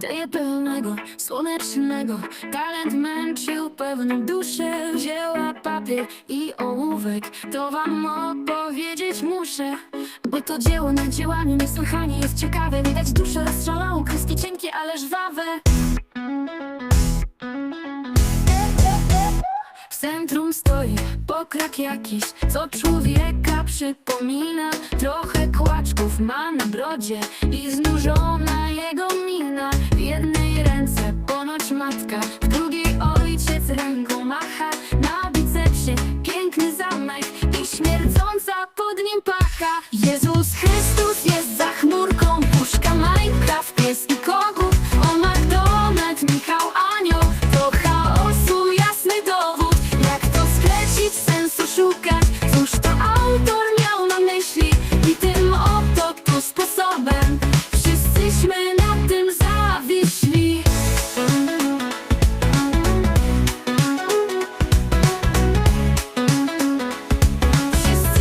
Daje pełnego, słonecznego. Talent męczył pewną duszę Wzięła papier i ołówek. To wam opowiedzieć muszę Bo to dzieło na działaniu niesłychanie jest ciekawe. Widać duszę rozstrzelaną, kreski cienkie, ale żwawe. W centrum stoi pokrak jakiś, co człowieka przypomina. Trochę kłaczków ma na brodzie i znużona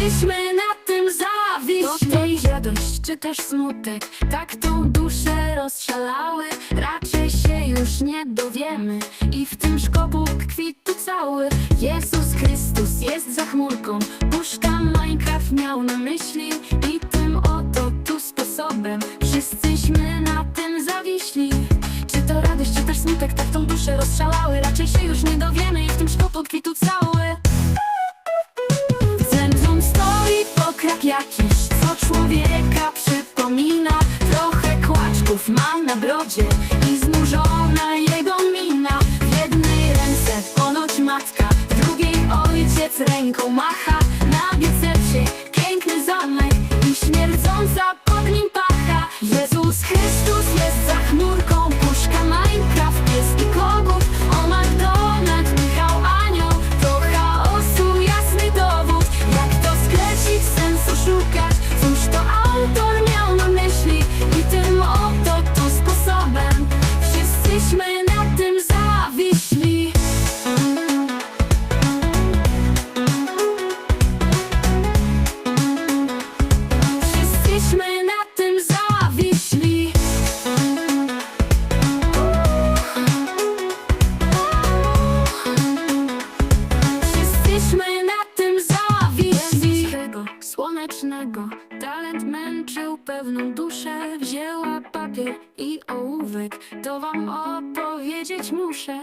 Wszyscyśmy na tym zawiśli To radość czy też smutek. Tak tą duszę rozszalały. Raczej się już nie dowiemy. I w tym szkopu tkwi tu cały. Jezus Chrystus jest za chmurką. Puszka Minecraft miał na myśli. I tym oto tu sposobem Wszyscyśmy na tym zawiśli. Czy to radość czy też smutek Tak tą duszę rozszalały. Raczej się już nie dowiemy. I w tym szkopu Сренько маха. Słonecznego. Talent męczył pewną duszę Wzięła papier i ołówek. To wam opowiedzieć muszę